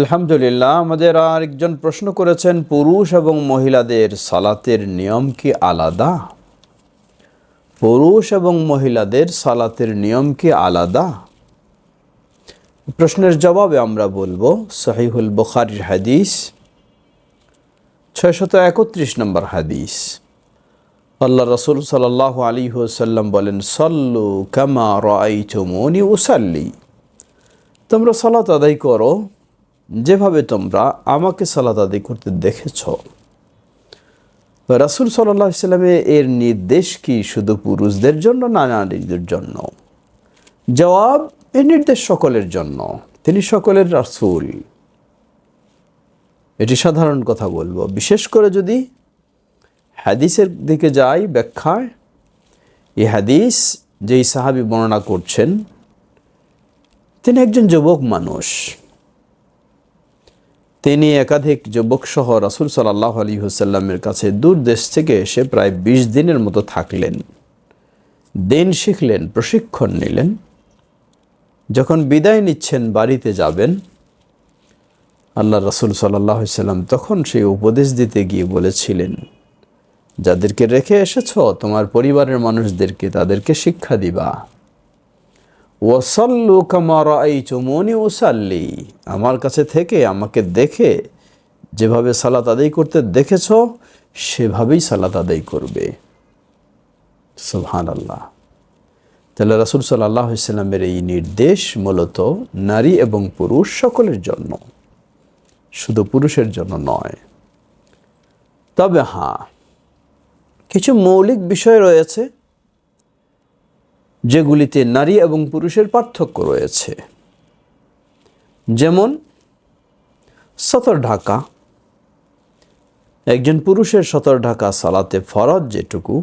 আলহামদুলিল্লাহ, আমাদের আরেকজন প্রশ্ন করেছেন, পুরুষ এবং মহিলাদের সালাতের নিয়ম কি আলাদা? পুরুষ এবং মহিলাদের সালাতের নিয়ম কি আলাদা? প্রশ্নের জবাবে আমরা বলব, সহিহুল বুখারির হাদিস, ছয়শত একত্রিশ নম্বর হাদিস। আল্লাহ রসুল সাল্লাহ আলী সাল্লাম বলেন, সল্লু কামা রাইতুমুনি উসাল্লি। তোমরা সালাত আদায় করো যেভাবে তোমরা আমাকে সালাত আদায় করতে দেখেছ, রাসুল সাল্লাহ ইসলামে এর নির্দেশ কি শুধু পুরুষদের জন্য না নারীদের জন্য? জবাব, এর নির্দেশ সকলের জন্য। তিনি সকলের রাসুল। এটি সাধারণ কথা বলব। বিশেষ করে যদি হাদিসের দিকে যাই ব্যাখ্যায়, এই হাদিস যেই সাহাবি বর্ণনা করছেন, তিনি একজন যুবক মানুষ। তিনি একাধিক যুবক সহ রাসুল সাল্লাহ আলী হুসাল্লামের কাছে দূর দেশ থেকে এসে প্রায় বিশ দিনের মতো থাকলেন। দিন শিখলেন, প্রশিক্ষণ নিলেন। যখন বিদায় নিচ্ছেন, বাড়িতে যাবেন, আল্লাহ রসুল সাল্লাহ সাল্লাম তখন সেই উপদেশ দিতে গিয়ে বলেছিলেন, যাদেরকে রেখে এসেছ, তোমার পরিবারের মানুষদেরকে তাদেরকে শিক্ষা দিবা। ওয়াসাল্লু কামার এই চুমনি ওসাল্লি আমার কাছে থেকে আমাকে দেখে, যেভাবে সালাত আদায় করতে দেখেছ, সেভাবেই সালাত আদায় করবে। সুহান আল্লাহ তাহলে রাসুল সাল্লাহ ইসলামের এই নির্দেশ মূলত নারী এবং পুরুষ সকলের জন্য। শুধু পুরুষের জন্য নয়। তবে হ্যাঁ কিছু মৌলিক বিষয় রয়েছে যেগুলিতে নারী এবং পুরুষের পার্থক্য রয়েছে। যেমন, সতর ঢাকা। একজন পুরুষের সতর ঢাকা সালাতে ফরজ যেটুকু,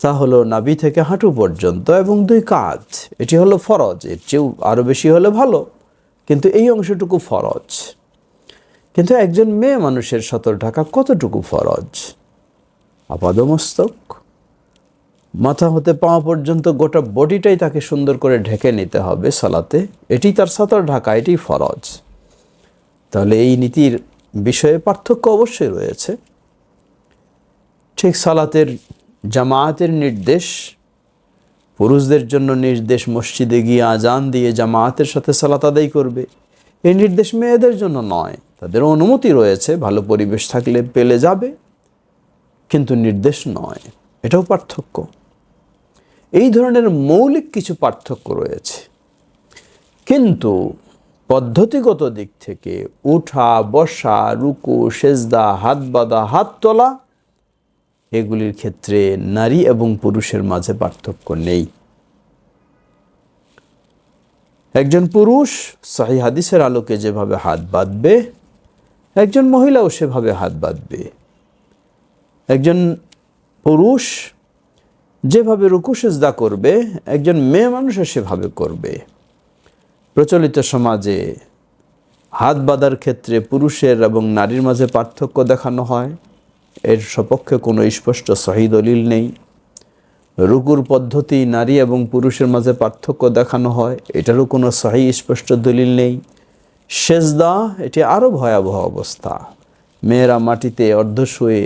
তা হলো নাভি থেকে হাঁটু পর্যন্ত এবং দুই কাজ এটি হলো ফরজ, এর চেয়েও আরও বেশি হলে ভালো, কিন্তু এই অংশটুকু ফরজ। কিন্তু একজন মেয়ে মানুষের সতর ঢাকা কতটুকু ফরজ? আপাদমস্তক। মাথা হতে পাওয়া পর্যন্ত গোটা বডিটাই তাকে সুন্দর করে ঢেকে নিতে হবে সালাতে। এটি তার সাঁতার ঢাকা, এটি ফরজ। তাহলে এই নীতির বিষয়ে পার্থক্য অবশ্যই রয়েছে। ঠিক সালাতের জামায়াতের নির্দেশ, পুরুষদের জন্য নির্দেশ মসজিদে গিয়ে আজান দিয়ে জামায়াতের সাথে সালাত আদায় করবে। এই নির্দেশ মেয়েদের জন্য নয়, তাদের অনুমতি রয়েছে, ভালো পরিবেশ থাকলে পেলে যাবে, কিন্তু নির্দেশ নয়। এটাও পার্থক্য। এই ধরনের মৌলিক কিছু পার্থক্য রয়েছে। কিন্তু পদ্ধতিগত দিক থেকে উঠা, বসা, রুকু, সেজদা, হাত বাঁধা, হাত তোলা, এগুলির ক্ষেত্রে নারী এবং পুরুষের মাঝে পার্থক্য নেই। একজন পুরুষ সাহি হাদিসের আলোকে যেভাবে হাত বাঁধবে, একজন মহিলাও সেভাবে হাত বাঁধবে। একজন পুরুষ যেভাবে রুকু সেজদা করবে, একজন মেয়ে মানুষও সেভাবে করবে। প্রচলিত সমাজে হাত বাঁধার ক্ষেত্রে পুরুষের এবং নারীর মাঝে পার্থক্য দেখানো হয়। এর সপক্ষে কোনো স্পষ্ট সহি দলিল নেই। রুকুর পদ্ধতি নারী এবং পুরুষের মাঝে পার্থক্য দেখানো হয়, এটারও কোনো সহি স্পষ্ট দলিল নেই। সেজদা, এটি আরও ভয়াবহ অবস্থা। মেয়েরা মাটিতে অর্ধ শুয়ে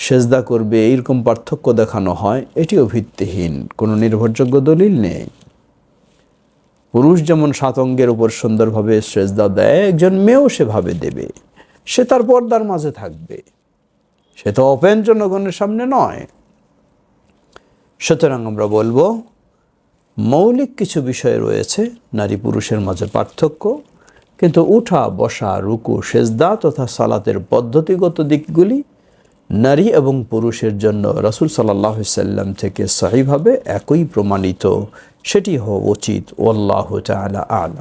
সেজদা করবে এইরকম পার্থক্য দেখানো হয়, এটিও ভিত্তিহীন, কোনো নির্ভরযোগ্য দলিল নেই। পুরুষ যেমন সাত অঙ্গের উপর সুন্দরভাবে সেজদা দেয়, একজন মেয়েও সেভাবে দেবে। সে তার পর্দার মাঝে থাকবে। সে তো অপেন জনগণের সামনে নয়। সুতরাং আমরা বলব, মৌলিক কিছু বিষয় রয়েছে, নারী পুরুষের মাঝে পার্থক্য, কিন্তু উঠা, বসা, রুকু, সেজদা তথা সালাতের পদ্ধতিগত দিকগুলি নারী এবং পুরুষের জন্য রসুল সাল্লাহ সাল্লাম থেকে সহিভাবে একই প্রমাণিত। সেটি হওয়া উচিত। ওল্লাহ তালা আলম।